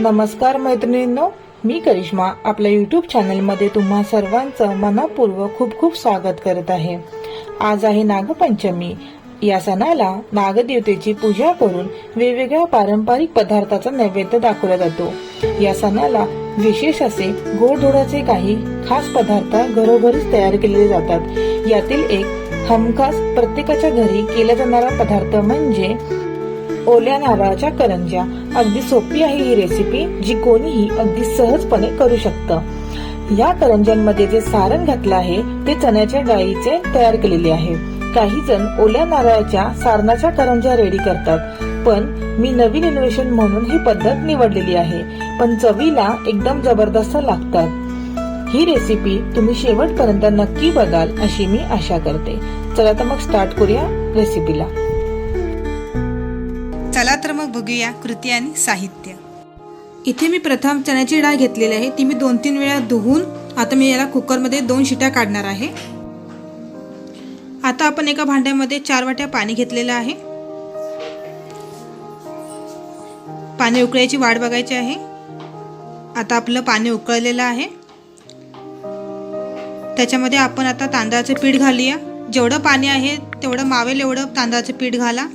नमस्कार मैत्रिणींनो मी करिश्मा आपल्या यूट्यूब चॅनलमध्ये तुम्हा सर्वांचं मनपूर्वक खूप खूप स्वागत करत आहे. आज आहे नागपंचमी. या सणाला नागदेवतेची पूजा करून वेगवेगळ्या पारंपरिक पदार्थाचा नैवेद्य दाखवला जातो. या सणाला विशेष असे गोडधोडाचे काही खास पदार्थ घरोघरीच तयार केले जातात. यातील एक हमखास प्रत्येकाच्या घरी केला जाणारा पदार्थ म्हणजे ओल्या नारळाच्या करंज्या. अगदी सोपी आहे ही रेसिपी जी कोणीही अगदी सहजपणे करू शकतं. या करंज्यांमध्ये जे सारण घातलं आहे ते चण्याच्या डाळीचे तयार केलेले आहे. काही जण ओल्या नारळाच्या सारणाच्या करंज्या रेडी करतात. पण मी नवीन इनोव्हेशन म्हणून ही पद्धत निवडलेली आहे. पण चवीला एकदम जबरदस्त लागतात. ही रेसिपी तुम्ही शेवटपर्यंत नक्की बघाल अशी मी आशा करते. चला तर मग स्टार्ट करूया रेसिपीला बघूया कृती आणि साहित्य. इथे मी प्रथम चण्याची डाळ घेतलेली आहे. ती मी दोन तीन वेळा धुवून आता मी याला कुकरमध्ये दोन शिट्या काढणार आहे. आता आपण एका भांड्यामध्ये चार वाट्या पाणी घेतलेलं आहे. पाणी उकळायची वाट बघायची आहे. आता आपलं पाणी उकळलेलं आहे. त्याच्यामध्ये आपण आता तांदळाचं पीठ घालूया. जेवढं पाणी आहे तेवढं मावेल एवढं तांदळाचं पीठ घाला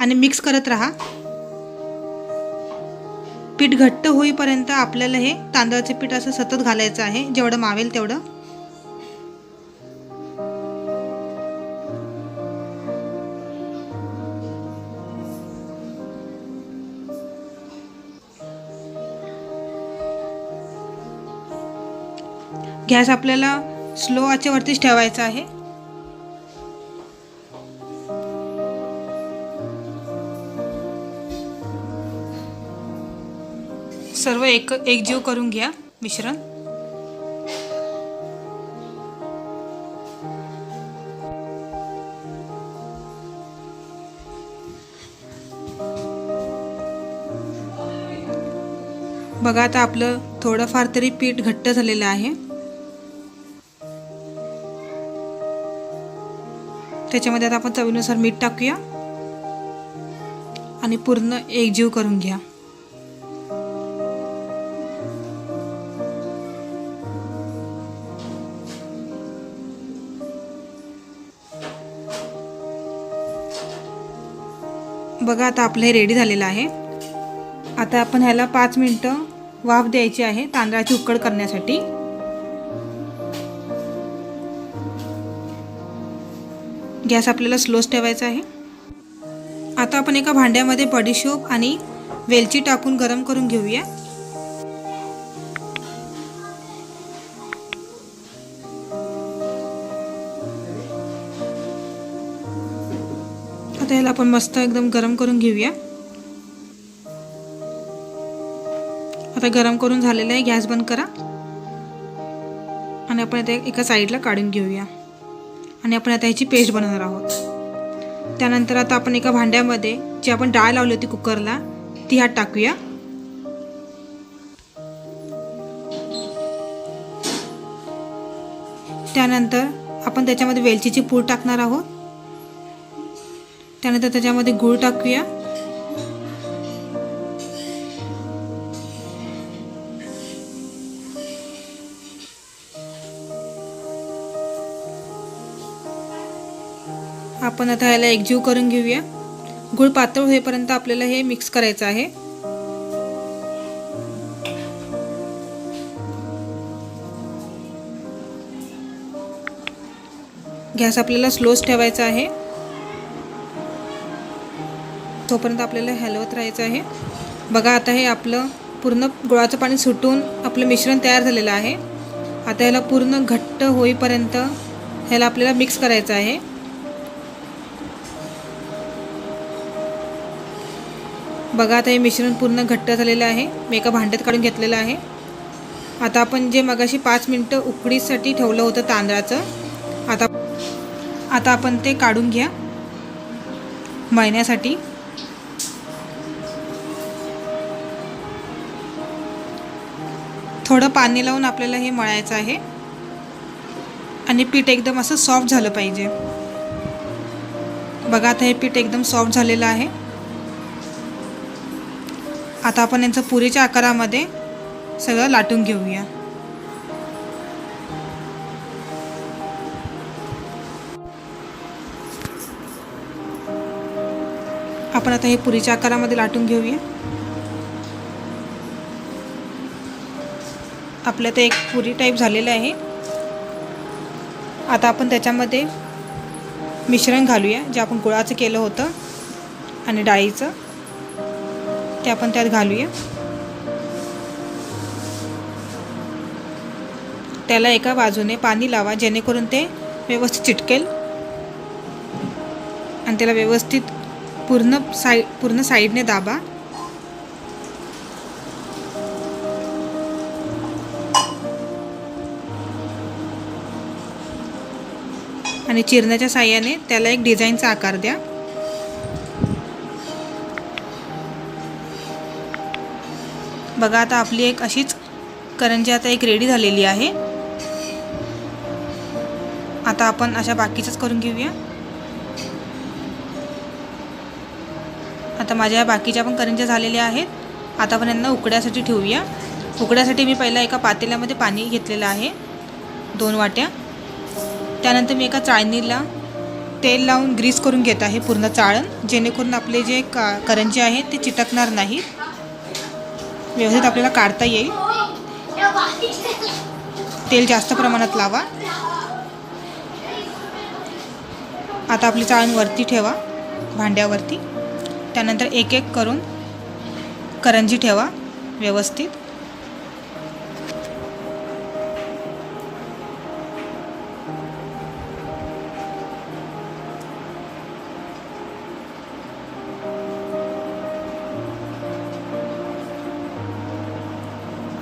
आणि मिक्स करत राहा. पीठ घट्ट होईपर्यंत आपल्याला हे तांदळाचे पीठ असं सतत घालायचं आहे. जेवढं मावेल तेवढं. गॅस आपल्याला स्लो आचेवरतीच ठेवायचा आहे. सर्व एक एकजीव करून घ्या मिश्रण. बघा आता आपलं थोडंफार तरी पीठ घट्ट झालेलं आहे. त्याच्यामध्ये आता आपण चवीनुसार मीठ टाकूया. आणि पूर्ण एकजीव करून घ्या. बघा आता आपलं हे रेडी झालेलं आहे. आता आपण ह्याला पाच मिनटं वाफ द्यायची आहे तांदळाची उकड करण्यासाठी. गॅस आपल्याला स्लोच ठेवायचा आहे. आता आपण एका भांड्यामध्ये बडीशोप आणि वेलची टाकून गरम करून घेऊया. आता ह्याला आपण मस्त एकदम गरम करून घेऊया. आता गरम करून झालेलं आहे गॅस बंद करा. आणि आपण आता एका साईडला काढून घेऊया. आणि आपण आता ह्याची पेस्ट बनवणार आहोत. त्यानंतर आता आपण एका भांड्यामध्ये जी आपण डाळ लावली होती कुकरला ती ह्यात टाकूया. त्यानंतर आपण त्याच्यामध्ये वेलचीची पूड टाकणार आहोत. त्यानंतर त्याच्यामध्ये गूळ टाकूया. आपण आता ह्याला एकजीव करून घेऊया. गूळ पातळ होईपर्यंत आपल्याला हे मिक्स करायचं आहे. गॅस आपल्याला स्लोच ठेवायचा आहे. तोपर्यंत आपल्याला हलवत राहायचं आहे. बघा आता हे आपलं पूर्ण गुळाचं पाणी सुटून आपलं मिश्रण तयार झालेलं आहे. आता ह्याला पूर्ण घट्ट होईपर्यंत ह्याला आपल्याला मिक्स करायचं आहे. बघा आता हे मिश्रण पूर्ण घट्ट झालेलं आहे. मी एका भांड्यात काढून घेतलेलं आहे. आता आपण जे मगाशी पाच मिनटं उकडीसाठी ठेवलं होतं तांदळाचं आता आता आपण ते काढून घ्या. मळण्यासाठी. थोडं पाणी लावून आपल्याला हे मळायचं आहे. आणि पीठ एकदम असं सॉफ्ट झालं पाहिजे. बघा आता हे पीठ एकदम सॉफ्ट झालेलं आहे. आता आपण यांचं पुरीच्या आकारामध्ये सगळं लाटून घेऊया. आपण आता हे पुरीच्या आकारामध्ये लाटून घेऊया. आपलं ते एक पुरी टाईप झालेलं आहे. आता आपण त्याच्यामध्ये मिश्रण घालूया जे आपण गुळाचं केलं होतं आणि डाळीचं. ते आपण त्यात घालूया. त्याला एका बाजूने पाणी लावा जेणेकरून ते व्यवस्थित चिटकेल. आणि त्याला व्यवस्थित पूर्ण साई पूर्ण साईडने दाबा. आणि चिरण्याच्या साह्याने त्याला एक डिझाईनचा आकार द्या. बघा आता आपली एक अशीच करंजी आता एक रेडी झालेली आहे. आता आपण अशा बाकीच्याच करून घेऊया. आता माझ्या बाकीच्या पण करंज्या झालेल्या आहेत. आता आपण यांना उकड्यासाठी ठेवूया. उकड्यासाठी मी पहिला एका पातेल्यामध्ये पाणी घेतलेलं आहे. दोन वाट्या. त्यानंतर मी एका चाळणीला तेल लावून ग्रीस करून घेत आहे पूर्ण चाळण. जेणेकरून आपले जे का करंजी आहेत ते चिटकणार नाहीत व्यवस्थित आपल्याला काढता येईल. तेल जास्त प्रमाणात लावा. आता आपली चाळण वरती ठेवा भांड्यावरती. त्यानंतर एक एक करून करंजी ठेवा व्यवस्थित.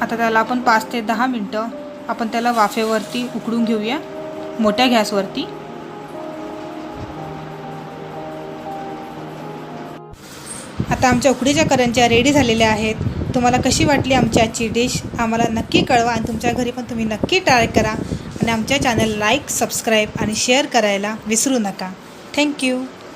आता त्याला आपण पाच ते दहा मिनटं आपण त्याला वाफेवरती उकडून घेऊया मोठ्या गॅसवरती. आता आमच्या उकडीच्या करंज्या रेडी झालेल्या आहेत. तुम्हाला कशी वाटली आमची आजची डिश आम्हाला नक्की कळवा आणि तुमच्या घरी पण तुम्ही नक्की ट्राय करा. आणि आमच्या चॅनल लाईक सबस्क्राईब आणि शेअर करायला विसरू नका. थँक्यू.